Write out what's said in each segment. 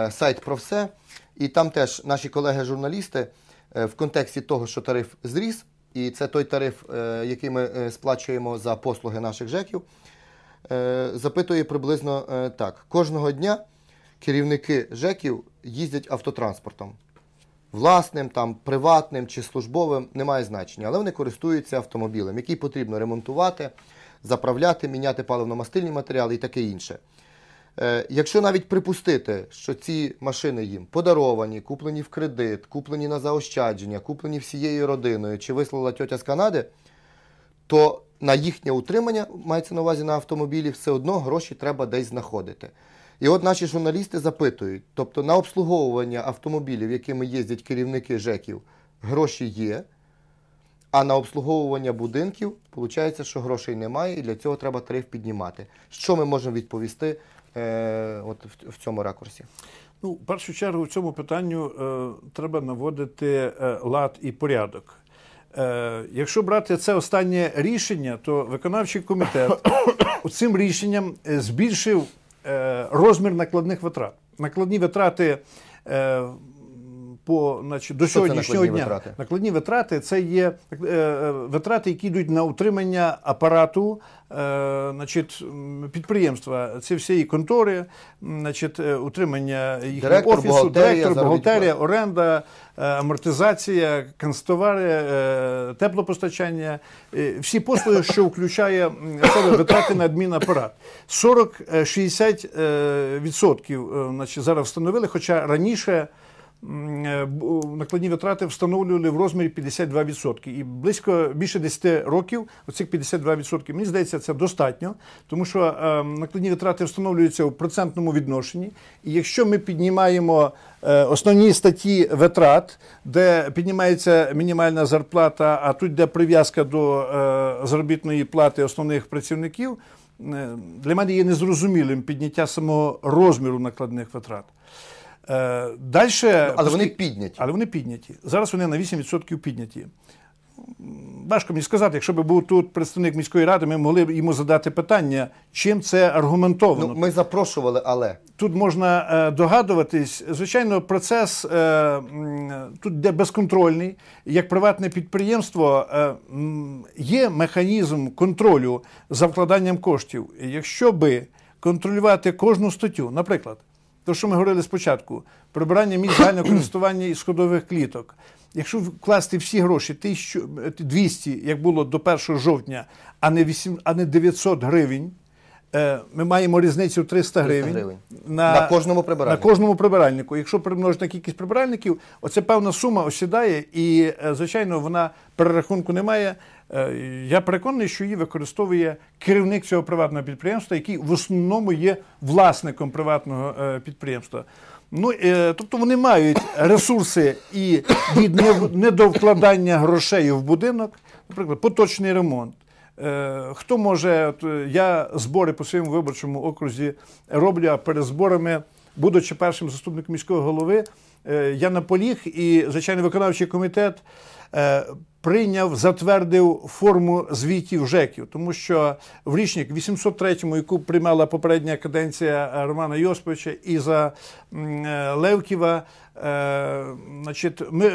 е, сайт про все, і там теж наші колеги-журналісти е, в контексті того, що тариф зріс, і це той тариф, е, який ми сплачуємо за послуги наших ЖЕКів, запитує приблизно так: кожного дня керівники ЖЕКів їздять автотранспортом. Власним, там, приватним чи службовим немає значення, але вони користуються автомобілем, який потрібно ремонтувати, заправляти, міняти паливно-мастильні матеріали і таке інше. Е, якщо навіть припустити, що ці машини їм подаровані, куплені в кредит, куплені на заощадження, куплені всією родиною, чи вислала тьотя з Канади, то на їхнє утримання, мається на увазі на автомобілі, все одно гроші треба десь знаходити. І от наші журналісти запитують, тобто на обслуговування автомобілів, якими їздять керівники ЖЕКів, гроші є, а на обслуговування будинків виходить, що грошей немає, і для цього треба тариф піднімати. Що ми можемо відповісти е, от в, цьому ракурсі? Ну, в першу чергу в цьому питанню е, треба наводити е, лад і порядок. Е, якщо брати це останнє рішення, то виконавчий комітет цим рішенням е, збільшив е, розмір накладних витрат. Накладні витрати е, по, значить, до Що це сьогоднішнього накладні дня. витрати? Накладні витрати це є е, е, витрати, які йдуть на утримання апарату е, значить, підприємства. Це всі і контори, значить, е, утримання їхнього Директор, офісу, бухгалтерія, директор, бухгалтерія, оренда, е, амортизація, канцтовари, е, теплопостачання, е, всі послуги, що включає себе витрати на адмінапарат. 40-60% відсотків е, значить, зараз встановили, хоча раніше е, накладні витрати встановлювали в розмірі 52%. І близько більше 10 років оцих 52%. Мені здається, це достатньо, тому що е, накладні витрати встановлюються у процентному відношенні. І якщо ми піднімаємо е, основні статті витрат, де піднімається мінімальна зарплата, а тут йде прив'язка до е, заробітної плати основних працівників, е, для мене є незрозумілим підняття самого розміру накладних витрат. Е, Далі, але вони підняті. Але вони підняті. Зараз вони на 8% підняті. Важко мені сказати, якщо б був тут представник міської ради, ми могли б йому задати питання, чим це аргументовано. Ну, ми запрошували, але Тут можна е, догадуватись. Звичайно, процес е, тут йде безконтрольний. Як приватне підприємство е, є механізм контролю за вкладанням коштів. Якщо би контролювати кожну статтю, наприклад, то, що ми говорили спочатку, прибирання місць загального користування і сходових кліток. Якщо вкласти всі гроші 1200, як було до 1 жовтня, а не 8, а не 900 гривень, е, ми маємо різницю в 300 гривень, гривень. На кожному прибиральнику. На кожному прибиральнику. Якщо примножити на кількість прибиральників, оце певна сума осідає, і, е, звичайно, вона перерахунку немає. Е, Я переконаний, що її використовує керівник цього приватного підприємства, який в основному є власником приватного е, підприємства. Ну, е, тобто вони мають ресурси і від недовкладання грошей в будинок, наприклад, поточний ремонт. Е, Хто може, е, я збори по своєму виборчому окрузі роблю, а перед зборами, будучи першим заступником міського голови, е, я наполіг і, звичайно, виконавчий комітет е, прийняв, затвердив форму звітів ЖЕКів, тому що в річник 803-му, яку приймала попередня каденція Романа Йосиповича і за е, Левківа, значить, ми.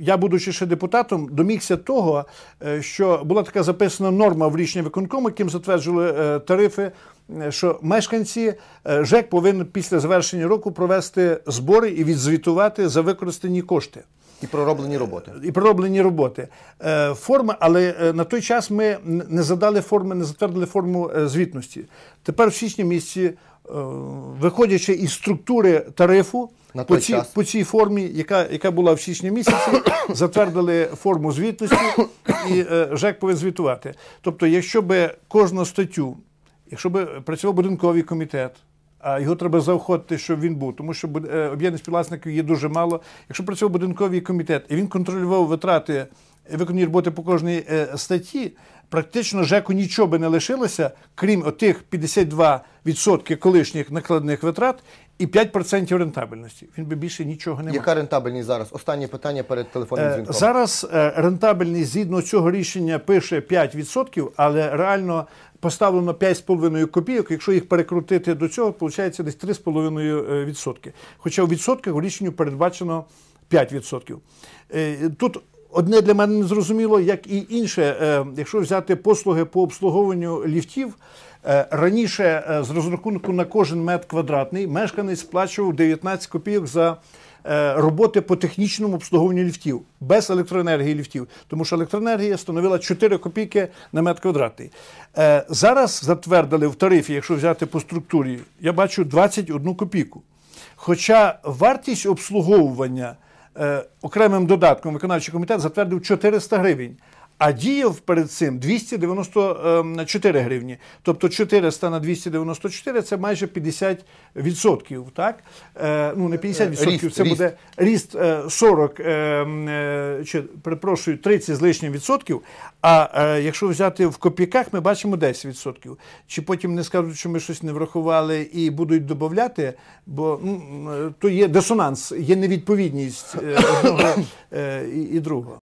Я, будучи ще депутатом, домігся того, е, що була така записана норма в рішенні виконкому, яким затверджували е, тарифи, е, що мешканці ЖЕК повинен після завершення року провести збори і відзвітувати за використані кошти і пророблені роботи. і пророблені роботи. Е, Форма, але е, на той час ми не задали форми, не затвердили форму е, звітності. Тепер в січні місяці, е, виходячи із структури тарифу, На по цій, по цій формі, яка, яка була в січні місяці, затвердили форму звітності, і ЖЕК повинен звітувати. Тобто, якщо би кожну статтю, якщо би працював будинковий комітет, а його треба заохотити, щоб він був, тому що е, об'єднаних співвласників є дуже мало. Якщо працював будинковий комітет і він контролював витрати виконані роботи по кожній е, статті, практично ЖЕКу нічого би не лишилося, крім отих 52% колишніх накладних витрат і 5% рентабельності. Він би більше нічого не мав. Яка рентабельність зараз? Останнє питання перед телефонним Е, дзвінком. Зараз рентабельність згідно цього рішення пише 5%, але реально поставлено 5,5 копійок. Якщо їх перекрутити до цього, виходить десь 3,5%. відсотки. Хоча у відсотках у рішенню передбачено 5%. Е, Тут одне для мене не зрозуміло, як і інше, Е, якщо взяти послуги по обслуговуванню ліфтів. е, Раніше е, з розрахунку на кожен метр квадратний мешканець сплачував 19 копійок за е, роботи по технічному обслуговуванню ліфтів без електроенергії ліфтів, тому що електроенергія становила 4 копійки на метр квадратний. Е, Зараз затвердили в тарифі, якщо взяти по структурі, я бачу 21 копійку. Хоча вартість обслуговування е, окремим додатком виконавчий комітет затвердив 400 гривень. А діяв перед цим 294 гривні. Тобто 400 на 294 це майже 50%. Так? Е, ну, не 50%, Ріст, це ріст. буде ріст е, 40, е, м, е, чи, перепрошую, 30 з лишнім відсотків. А е, якщо взяти в копійках, ми бачимо 10 відсотків. Чи потім не скажуть, що ми щось не врахували і будуть додати, бо ну, е, то є дисонанс, є невідповідність е, одного е, і, і другого.